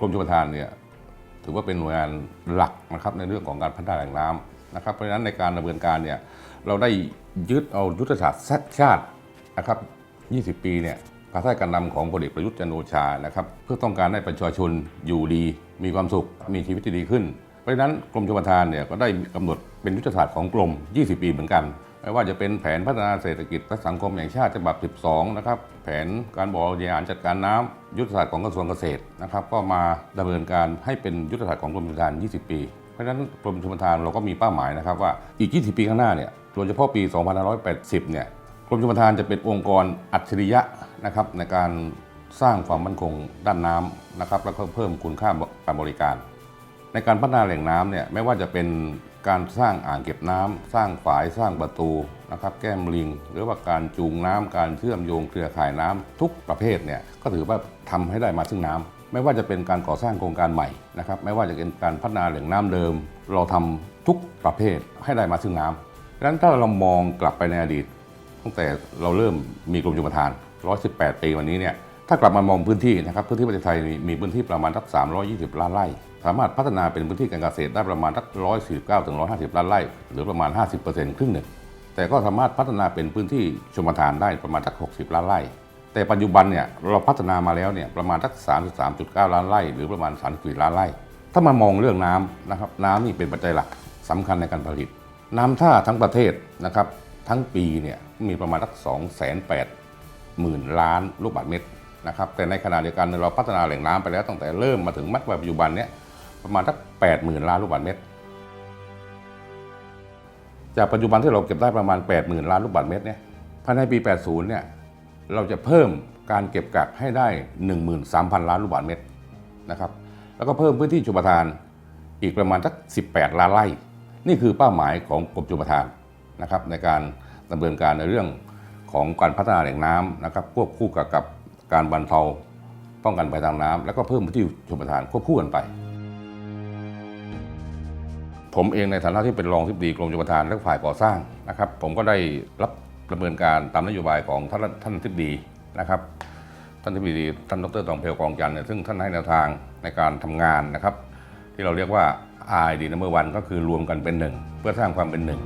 กรมชลประทานเนี่ยถือว่าเป็นหน่วยงานหลักนะครับในเรื่องของการพัฒนาแหล่งน้ำนะครับ เพราะฉะนั้นในการดำเนินการเนี่ยเราได้ยึดเอายุทธศาสตร์ชาตินะครับ 20 ปีเนี่ยภายใต้การนำของพลเอกประยุทธ์จันโอชานะครับเพื่อต้องการให้ประชาชนอยู่ดี มีความสุข มีชีวิตที่ดีขึ้น เพราะฉะนั้นกรมชลประทานเนี่ยก็ได้กำหนด เป็นยุทธศาสตร์ของกรม20 ปีเหมือนกัน ไม่ว่าจะเป็นแผนพัฒนาเศรษฐกิจและสังคมแห่งชาติฉบับ 12 นะครับ แผนการบริหารจัดการน้ำยุทธศาสตร์ของกระทรวงเกษตรนะครับ ก็มาดำเนินการให้เป็นยุทธศาสตร์ของกรมชลประทาน 20 ปี เพราะฉะนั้นกรมชลประทานเราก็มีเป้าหมายนะครับว่าอีก 20 ปีข้างหน้าเนี่ยโดยเฉพาะปี 2580 เนี่ยกรมชลประทานจะเป็นองค์กรอัจฉริยะนะครับในการสร้างความมั่นคงด้านน้ำนะครับแล้วก็เพิ่มคุณค่าการบริการ ในการพัฒนาแหล่งน้ำเนี่ยไม่ว่าจะเป็น การสร้างอ่างเก็บน้ำสร้างฝายสร้างประตูนะครับแก้มลิง หรือว่าการจูงน้ำการเชื่อมโยงเครือข่ายน้ำทุกประเภทเนี่ยก็ถือว่าทำให้ได้มาซึ่งน้ำไม่ว่าจะเป็นการก่อสร้างโครงการใหม่นะครับไม่ว่าจะเป็นการพัฒนาแหล่งน้ำเดิม เราทำทุกประเภทให้ได้มาซึ่งน้ำดังนั้นถ้าเรามองกลับไปในอดีต ตั้งแต่เราเริ่มมีกรมชลประทาน 118 ปีวันนี้เนี่ย ถ้ากลับมามองพื้นที่นะครับพื้นที่ประเทศไทยมีพื้นที่ประมาณสัก320 ล้านไร่ สามารถพัฒนาเป็นพื้นที่การเกษตรได้ประมาณสัก149ถึง150 ล้านไร่ หรือประมาณ 50%ครึ่งหนึ่งแต่ก็สามารถพัฒนาเป็นพื้นที่ชลประทานได้ประมาณสัก60 ล้านไร่ แต่ปัจจุบันเนี่ยเราพัฒนามาแล้วเนี่ยประมาณสัก33.9 ล้านไร่ หรือประมาณ34ล้านไร่ ถ้ามามองเรื่องน้ำนะครับน้ำนี่เป็นปัจจัยหลักสำคัญในการผลิต น้ำท่าทั้งประเทศนะครับทั้งปีเนี่ยมีประมาณสัก2 8 0 0 0 0 ล้านลูกบาศก์เมตร นะครับแต่ในขณะเดียวกันเราพัฒนาแหล่งน้ำไปแล้วตั้งแต่เริ่มมาถึงมัดปัจจุบันเนี่ยประมาณสัก80,000ล้านลูกบาศก์เมตร จากปัจจุบันที่เราเก็บได้ประมาณ 80,000 ล้านลูกบาศก์เมตรเนี่ยภายในปี 80 เนี่ยเราจะเพิ่มการเก็บกักให้ได้ 13,000 ล้านลูกบาศก์เมตรนะครับแล้วก็เพิ่มพื้นที่ชลประทานอีกประมาณสัก 18 ล้านไร่ นี่คือเป้าหมายของกรมชลประทานนะครับในการดำเนินการในเรื่องของการพัฒนาแหล่งน้ำนะครับควบคู่กับ การบรรเทาป้องกันภัยทางน้ำแล้วก็เพิ่มพื้นที่ชลประทานควบคู่กันไป ผมเองในฐานะที่เป็นรองที่ดีกรมชลประทานและฝ่ายก่อสร้างนะครับ ผมก็ได้รับประเมินการตามนโยบายของท่านท่านทิบดีนะครับท่านทิบดีท่านดรตองเพลกองจันทร์เนี่ยซึ่งท่านให้แนวทางในการทำงานนะครับ ที่เราเรียกว่า RID number one ก็คือรวมกันเป็นหนึ่งเพื่อสร้างความเป็นหนึ่ง